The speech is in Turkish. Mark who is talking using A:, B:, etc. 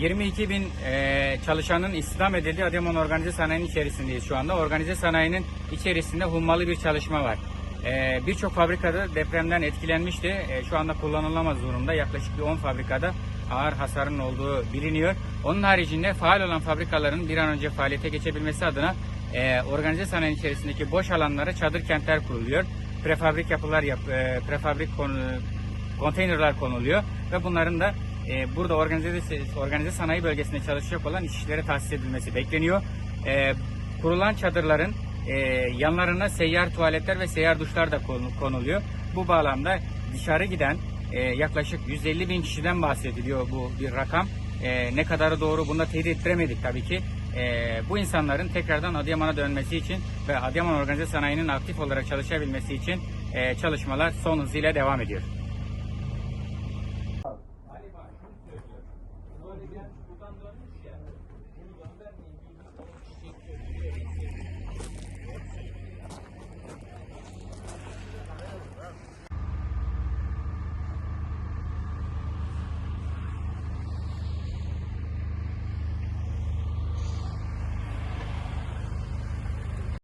A: 22 bin e, çalışanın istihdam edildiği Adıyaman Organize Sanayi'nin içerisindeyiz şu anda. Organize sanayinin içerisinde hummalı bir çalışma var. E, Birçok fabrikada depremden etkilenmişti. E, şu anda kullanılamaz durumda. Yaklaşık bir 10 fabrikada ağır hasarın olduğu biliniyor. Onun haricinde faal olan fabrikaların bir an önce faaliyete geçebilmesi adına e, organize sanayi içerisindeki boş alanlara çadır kentler kuruluyor. Prefabrik yapılar, yap, e, prefabrik konu, konteynerler konuluyor ve bunların da e, burada organize, organize sanayi bölgesinde çalışacak olan işçilere tahsis edilmesi bekleniyor. E, kurulan çadırların e, yanlarına seyyar tuvaletler ve seyyar duşlar da konu- konuluyor. Bu bağlamda dışarı giden e, yaklaşık 150 bin kişiden bahsediliyor bu bir rakam. E, ne kadarı doğru bunu da teyit ettiremedik tabii ki. E, bu insanların tekrardan Adıyaman'a dönmesi için ve Adıyaman Organize Sanayi'nin aktif olarak çalışabilmesi için e, çalışmalar son hızıyla devam ediyor galiba şunu söylüyor. Böyle bir buradan dönmüş ya. Bunu göndermeyin